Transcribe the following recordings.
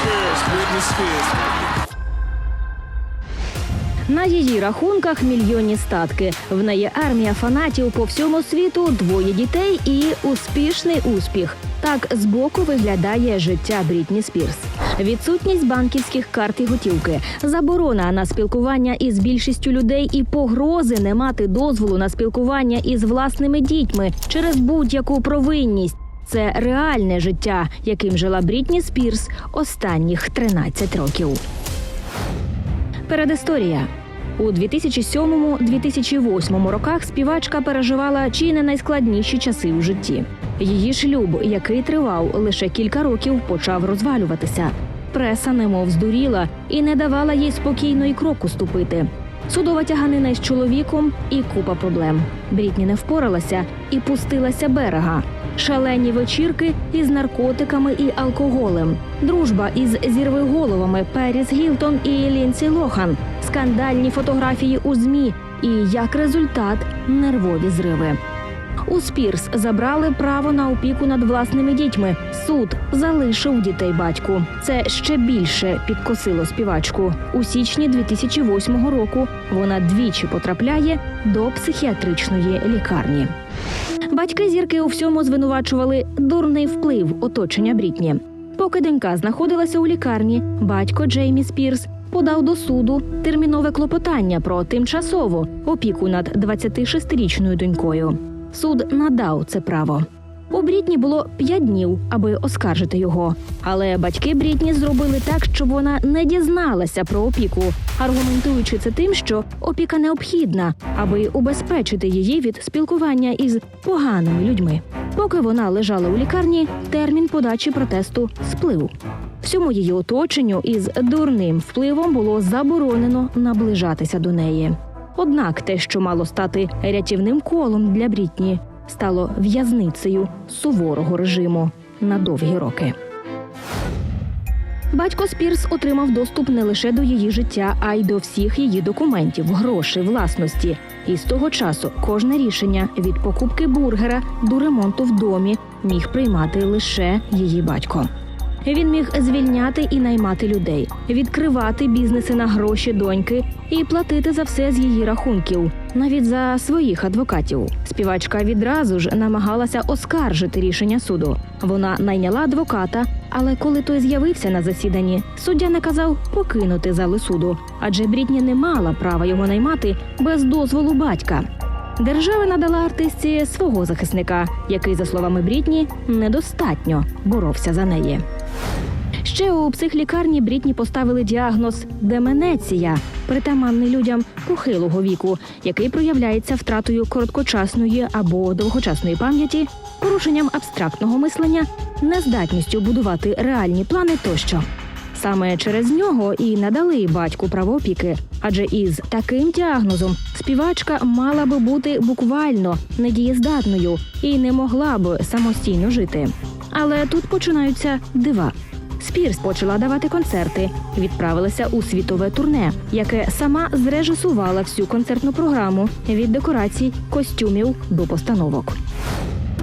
Spears, Britney Spears. На її рахунках мільйонні статки. В неї армія фанатів по всьому світу, двоє дітей і успішний успіх. Так збоку виглядає життя Брітні Спірс. Відсутність банківських карт і готівки, заборона на спілкування із більшістю людей і погрози не мати дозволу на спілкування із власними дітьми через будь-яку провинність. Це реальне життя, яким жила Брітні Спірс останніх 13 років. Передісторія. У 2007-2008 роках співачка переживала чи не найскладніші часи у житті. Її шлюб, який тривав лише кілька років, почав розвалюватися. Преса немов здуріла і не давала їй спокійно і кроку ступити. Судова тяганина із чоловіком і купа проблем. Брітні не впоралася і пустилася берега. Шалені вечірки із наркотиками і алкоголем, дружба із зірвиголовами Періс Гілтон і Лінсі Лохан, скандальні фотографії у змі і як результат нервові зриви. У Спірс забрали право на опіку над власними дітьми. Суд залишив дітей батьку. Це ще більше підкосило співачку. У січні 2008 року вона двічі потрапляє до психіатричної лікарні. Батьки зірки у всьому звинувачували дурний вплив оточення Брітні. Поки донька знаходилася у лікарні, батько Джеймі Спірс подав до суду термінове клопотання про тимчасову опіку над 26-річною донькою. Суд надав це право. У Брітні було п'ять днів, аби оскаржити його. Але батьки Брітні зробили так, щоб вона не дізналася про опіку, аргументуючи це тим, що опіка необхідна, аби убезпечити її від спілкування із поганими людьми. Поки вона лежала у лікарні, термін подачі протесту сплив. Всьому її оточенню із дурним впливом було заборонено наближатися до неї. Однак те, що мало стати рятівним колом для Брітні, стало в'язницею суворого режиму на довгі роки. Батько Спірс отримав доступ не лише до її життя, а й до всіх її документів, грошей, власності. І з того часу кожне рішення від покупки бургера до ремонту в домі міг приймати лише її батько. Він міг звільняти і наймати людей, відкривати бізнеси на гроші доньки і платити за все з її рахунків, навіть за своїх адвокатів. Співачка відразу ж намагалася оскаржити рішення суду. Вона найняла адвоката, але коли той з'явився на засіданні, суддя наказав покинути зали суду, адже Брітні не мала права його наймати без дозволу батька. Держава надала артистці свого захисника, який, за словами Брітні, недостатньо боровся за неї. Ще у психлікарні Брітні поставили діагноз деменеція, притаманний людям похилого віку, який проявляється втратою короткочасної або довгочасної пам'яті, порушенням абстрактного мислення, нездатністю будувати реальні плани тощо. Саме через нього і надали батьку право опіки, адже із таким діагнозом співачка мала би бути буквально недієздатною і не могла б самостійно жити. Але тут починаються дива. Спірс почала давати концерти, відправилася у світове турне, яке сама зрежисувала всю концертну програму від декорацій, костюмів до постановок.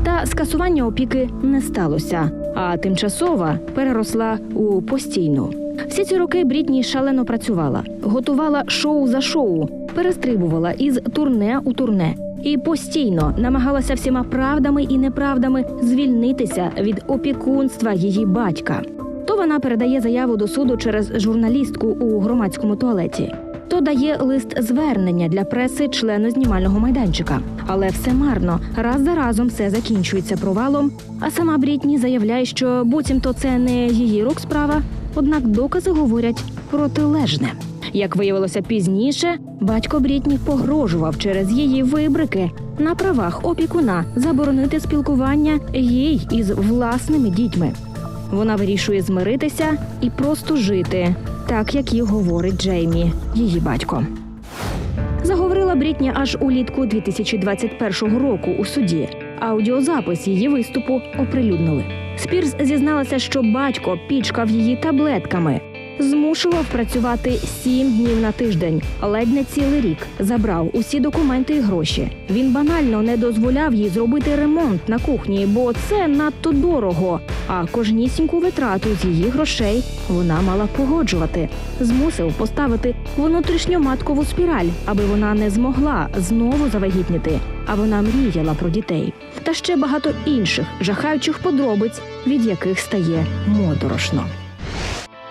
Та скасування опіки не сталося, а тимчасова переросла у постійну. Всі ці роки Брітні шалено працювала, готувала шоу за шоу, перестрибувала із турне у турне і постійно намагалася всіма правдами і неправдами звільнитися від опікунства її батька. Вона передає заяву до суду через журналістку у громадському туалеті. То дає лист звернення для преси члену знімального майданчика. Але все марно. Раз за разом все закінчується провалом. А сама Брітні заявляє, що буцімто це не її рук справа. Однак докази говорять протилежне. Як виявилося пізніше, батько Брітні погрожував через її вибрики на правах опікуна заборонити спілкування їй із власними дітьми. Вона вирішує змиритися і просто жити, так як і говорить Джеймі, її батько. Заговорила Брітні аж улітку 2021 року у суді. Аудіозапис її виступу оприлюднили. Спірс зізналася, що батько пічкав її таблетками, змусив змушував працювати сім днів на тиждень, ледь не цілий рік. Забрав усі документи і гроші. Він банально не дозволяв їй зробити ремонт на кухні, бо це надто дорого. А кожнісіньку витрату з її грошей вона мала погоджувати. Змусив поставити внутрішньоматкову спіраль, аби вона не змогла знову завагітніти. А вона мріяла про дітей. Та ще багато інших жахаючих подробиць, від яких стає моторошно.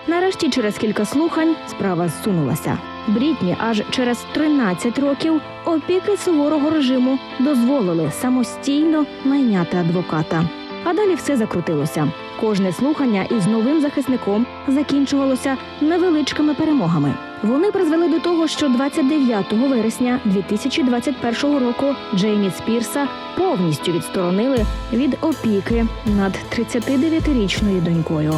Нарешті, через кілька слухань, справа зсунулася. Брітні аж через 13 років опіки суворого режиму дозволили самостійно найняти адвоката. А далі все закрутилося. Кожне слухання із новим захисником закінчувалося невеличкими перемогами. Вони призвели до того, що 29 вересня 2021 року Джеймі Спірса повністю відсторонили від опіки над 39-річною донькою.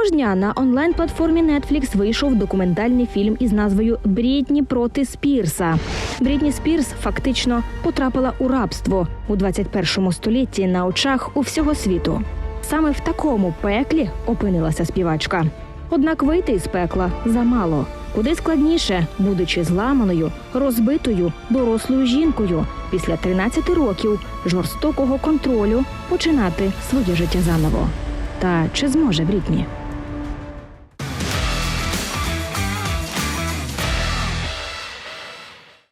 Того ж дня на онлайн-платформі Netflix вийшов документальний фільм із назвою Брітні проти Спірса. Брітні Спірс фактично потрапила у рабство у 21 столітті на очах у всього світу. Саме в такому пеклі опинилася співачка. Однак вийти із пекла замало. Куди складніше, будучи зламаною, розбитою дорослою жінкою після 13 років жорстокого контролю починати своє життя заново. Та чи зможе Брітні?